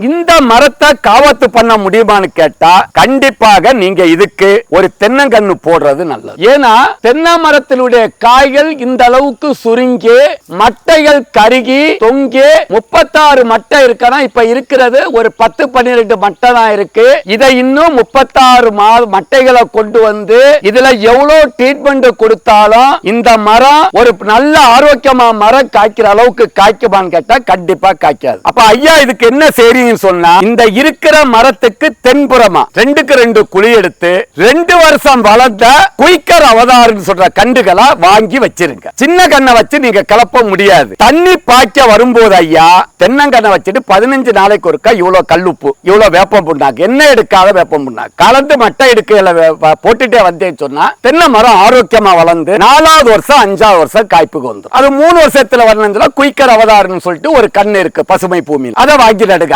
இந்த மரத்தை காவத்து பண்ண முடியுமான்னு கேட்டா கண்டிப்பாக நீங்க இதுக்கு ஒரு தென்னங்கன்னு போடுறது நல்லது. ஏன்னா தென்னை மரத்தினுடைய காய்கள் இந்த அளவுக்கு சுருங்கி மட்டைகள் கருகி தொங்கி முப்பத்தாறு மட்டை இருக்கனா இப்ப இருக்கிறது ஒரு பத்து பன்னிரெண்டு மட்டை தான் இருக்கு. இதை இன்னும் முப்பத்தாறு மட்டைகளை கொண்டு வந்து இதுல எவ்வளவு ட்ரீட்மெண்ட் கொடுத்தாலும் இந்த மரம் ஒரு நல்ல ஆரோக்கியமா மரம் காய்க்கிற அளவுக்கு காய்க்குமான்னு கேட்டா கண்டிப்பா காய்க்காது. அப்ப ஐயா இதுக்கு என்ன செய்றீங்கன்னு சொன்னா இந்த இருக்கிற மரத்துக்கு தென்புறமா? ரெண்டுக்கு ரெண்டு குழி எடுத்து ரெண்டு வருஷம் வளர்ந்த குயிக்கர் அவதாருன்னு சொல்ற கண்டுகளா வாங்கி வச்சிருங்க. சின்ன கண்ணை வச்சு நீங்க கலப்ப முடியாது. தண்ணி பாய்க்க வரும்போது ஐயா தென்னங்கண்ணை வச்சுட்டு பதினஞ்சு நாளைக்கு ஒருக்கா இவ்வளவு கல்லுப்பு இவ்வளவு வேப்பம் புண்ணாக்கு என்ன எடுக்காத வேப்பம் புண்ணாக்கு. கலந்து மட்டை எடுக்கையில போட்டுட்டே வந்தேன்னு சொன்னா தென்னை மரம் ஆரோக்கியமா வளர்ந்து நாலாவது வருஷம் அஞ்சாவது வருஷம் காய்ப்புக்கு வந்துடும் அது மூணு வருஷத்துல வரணும் குயிக்கர் அவதாருன்னு சொல்லிட்டு ஒரு கண்ணு இருக்கு பசுமை பூமியில். அதை வாங்கி நடுங்க.